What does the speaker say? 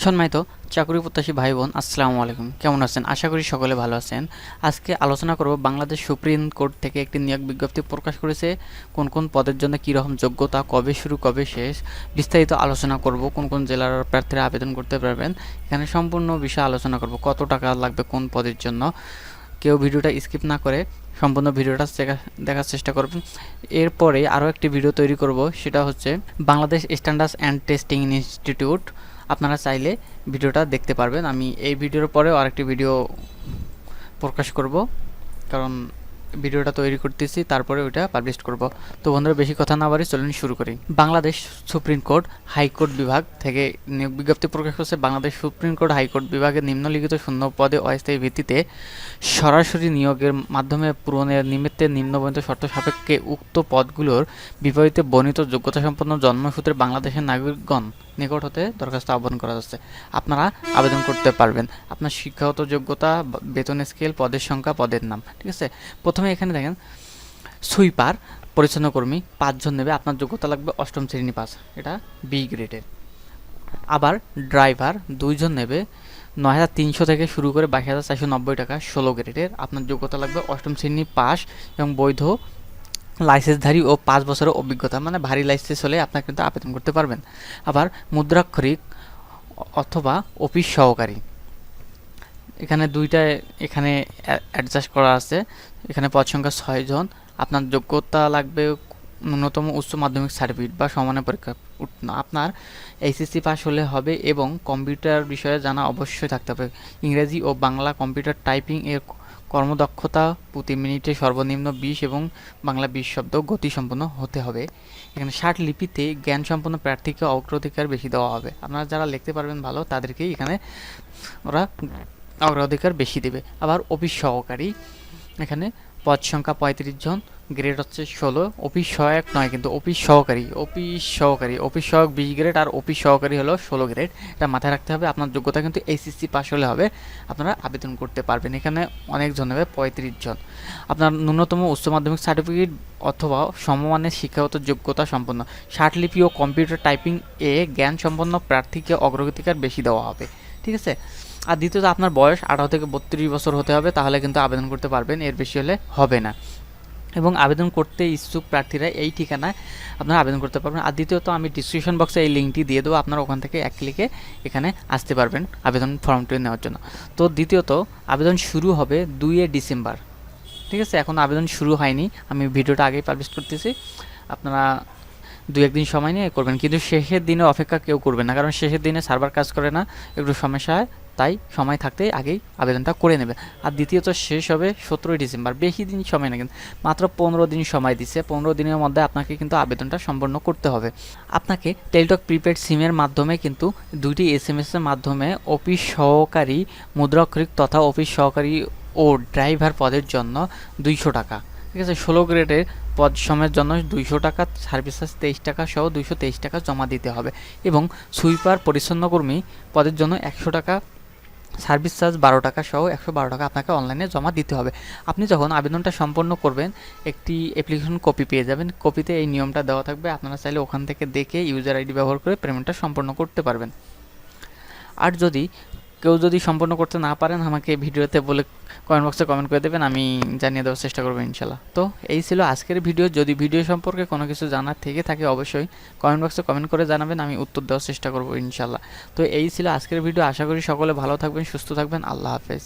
সম্মানিত চাকরি প্রত্যাশী ভাই বোন, আসসালামু আলাইকুম। কেমন আছেন? আশা করি সকলে ভালো আছেন। আজকে আলোচনা করব বাংলাদেশ সুপ্রিম কোর্ট থেকে একটি নিয়োগ বিজ্ঞপ্তি প্রকাশ করেছে। কোন কোন পদের জন্য কী রকম যোগ্যতা, কবে শুরু, কবে শেষ, বিস্তারিত আলোচনা করব, কোন কোন জেলার প্রার্থীরা আবেদন করতে পারবেন। এখানে সম্পূর্ণ বিষয়ে আলোচনা করব, কত টাকা লাগবে কোন পদের জন্য। কেউ ভিডিওটা স্কিপ না করে সম্পূর্ণ ভিডিওটা দেখা- দেখার চেষ্টা করবেন। এরপরে আরও একটি ভিডিও তৈরি করব, সেটা হচ্ছে Bangladesh standards and testing institute. আপনারা চাইলে ভিডিওটা দেখতে পারবেন। আমি এই ভিডিওর পরেও আরেকটি ভিডিও প্রকাশ করব। কারণ ভিডিওটা তৈরি করতেছি, তারপরে ওইটা পাবলিশ করব। তো বন্ধুরা, বেশি কথা না বাড়ি চলুন শুরু করি। বাংলাদেশ সুপ্রিম কোর্ট হাইকোর্ট বিভাগ থেকে নিয়োগ বিজ্ঞপ্তি প্রকাশ করছে। বাংলাদেশ সুপ্রিম কোর্ট হাইকোর্ট বিভাগের নিম্নলিখিত শূন্য পদে অস্থায়ী ভিত্তিতে সরাসরি নিয়োগের মাধ্যমে পূরণের নিমিত্তে নিম্নবর্ণিত শর্ত সাপেক্ষে উক্ত পদগুলোর বিপরীতে বর্ণিত যোগ্যতা সম্পন্ন জন্মসূত্রে বাংলাদেশের নাগরিকগণ নিকট হতে দরখাস্ত আহ্বান করা যাচ্ছে। আপনারা আবেদন করতে পারবেন। আপনার শিক্ষাগত যোগ্যতা, বেতন স্কেল পদের সংখ্যা, পদের নাম, ঠিক আছে? প্রথমে এখানে দেখেন, সুইপার, পরিচ্ছন্ন কর্মী, পাঁচজন নেবে, আপনার যোগ্যতা লাগবে অষ্টম শ্রেণি পাস, এটা বি গ্রেডের আবার ড্রাইভার, দুইজন নেবে, নয় হাজার তিনশো থেকে শুরু করে বাইশ হাজার চারশো নব্বই টাকা, ষোলো গ্রেডের আপনার যোগ্যতা লাগবে অষ্টম শ্রেণি পাস এবং বৈধ লাইসেন্সধারী ও পাঁচ বছরের অভিজ্ঞতা মানে ভারী লাইসেন্স হলে আপনার কিন্তু আবেদন করতে পারবেন। আবার মুদ্রাক্ষরিক অথবা অফিস সহকারী এখানে দুইটা এখানে অ্যাডজাস্ট করা আছে। এখানে পদ সংখ্যা ছয়জন আপনার যোগ্যতা লাগবে ন্যূনতম উচ্চ মাধ্যমিক সার্টিফিকেট বা সমানের পরীক্ষা উত্তীর্ণ। আপনার এইচএসসি পাস হলে হবে এবং কম্পিউটার বিষয়ে জানা অবশ্যই থাকতে হবে। ইংরেজি ও বাংলা কম্পিউটার টাইপিং এর কর্মদক্ষতা প্রতি মিনিটে সর্বনিম্ন বিশ এবং বাংলা বিশ শব্দ গতিসম্পন্ন হতে হবে। এখানে ষাট লিপিতে জ্ঞান সম্পন্ন প্রার্থীকে অগ্রাধিকার বেশি দেওয়া হবে। আপনারা যারা লিখতে পারবেন ভালো, তাদেরকেই এখানে ওরা অগ্রাধিকার বেশি দেবে। আবার অফিস সহকারী, এখানে পদ সংখ্যা পঁয়ত্রিশ জন গ্রেড হচ্ছে ষোলো, অফিস সহায়ক নয় কিন্তু অফিস সহকারী অফিস সহকারী, অফিস সহায়ক বিশ গ্রেড আর অফিস সহকারী হলো ষোলো গ্রেড এটা মাথায় রাখতে হবে, আপনার যোগ্যতা কিন্তু এইচএসসি পাস হলে হবে, আপনারা আবেদন করতে পারবেন। এখানে অনেকজন হবে পঁয়ত্রিশ জন। আপনার ন্যূনতম উচ্চ মাধ্যমিক সার্টিফিকেট অথবা সমমানের শিক্ষাগত যোগ্যতা সম্পন্ন। লিপি ও কম্পিউটার টাইপিং এ জ্ঞান সম্পন্ন প্রার্থীকে অগ্রগতিকার বেশি দেওয়া হবে, ঠিক আছে? আর দ্বিতীয়ত আপনার বয়স আঠারো থেকে বত্রিশ বছর হতে হবে, তাহলে কিন্তু আবেদন করতে পারবেন, এর বেশি হলে হবে না। এবং আবেদন করতে ইচ্ছুক প্রার্থীরা এই ঠিকানায় আপনারা আবেদন করতে পারবেন। আর দ্বিতীয়ত আমি ডিসক্রিপশন বক্সে এই লিঙ্কটি দিয়ে দেবো, আপনারা ওখান থেকে এক ক্লিকে এখানে আসতে পারবেন আবেদন ফর্মটি নেওয়ার জন্য। তো দ্বিতীয়ত, আবেদন শুরু হবে দুইয়ে ডিসেম্বর। ঠিক আছে? এখন আবেদন শুরু হয়নি, আমি ভিডিওটা আগেই পাবলিশ করতেছি। আপনারা দু একদিন সময় নিয়ে করবেন। কিন্তু শেষের দিনে অপেক্ষা কেউ করবে না, কারণ শেষের দিনে সার্ভার কাজ করে না, একটু সমস্যা হয়। তাই সময় থাকতেই আগেই আবেদনটা করে নেবে। আর দ্বিতীয়ত শেষ হবে সতেরোই ডিসেম্বর। বেশি দিন সময় না কিন্তু। মাত্র পনেরো দিন সময় দিচ্ছে। পনেরো দিনের মধ্যে আপনাকে কিন্তু আবেদনটা সম্পন্ন করতে হবে। আপনাকে টেলিটক প্রিপেড সিমের মাধ্যমে কিন্তু দুইটি এস এম এসের মাধ্যমে অফিস সহকারী মুদ্রাক্ষরিক তথা অফিস সহকারী ও ড্রাইভার পদের জন্য দুইশো টাকা। ঠিক আছে? ষোলো গ্রেডের পদ সময়ের জন্য দুইশো টাকা সার্ভিস চার্জ তেইশ টাকা সহ দুইশো তেইশ টাকা জমা দিতে হবে। এবং সুইপার পরিচ্ছন্নকর্মী পদের জন্য একশো টাকা সার্ভিস চার্জ বারো টাকা সহ একশো বারো টাকা আপনাকে অনলাইনে জমা দিতে হবে। আপনি যখন আবেদনটা সম্পন্ন করবেন, একটি অ্যাপ্লিকেশন কপি পেয়ে যাবেন। কপিতে এই নিয়মটা দেওয়া থাকবে। আপনারা চাইলে ওখান থেকে দেখে ইউজার আইডি ব্যবহার করে পেমেন্টটা সম্পন্ন করতে পারবেন। আর যদি কেউ যদি সম্পন্ন করতে না পারেন, আমাকে ভিডিওতে বলে কমেন্ট বক্সে কমেন্ট করে দেবেন, আমি জানিয়ে দেওয়ার চেষ্টা করব ইনশাল্লাহ। তো এই ছিল আজকের ভিডিও। যদি ভিডিও সম্পর্কে কোনো কিছু জানার থেকে থাকে, অবশ্যই কমেন্ট বক্সে কমেন্ট করে জানাবেন, আমি উত্তর দেওয়ার চেষ্টা করব ইনশাল্লাহ। তো এই ছিল আজকের ভিডিও। আশা করি সকলে ভালো থাকবেন, সুস্থ থাকবেন। আল্লাহ হাফেজ।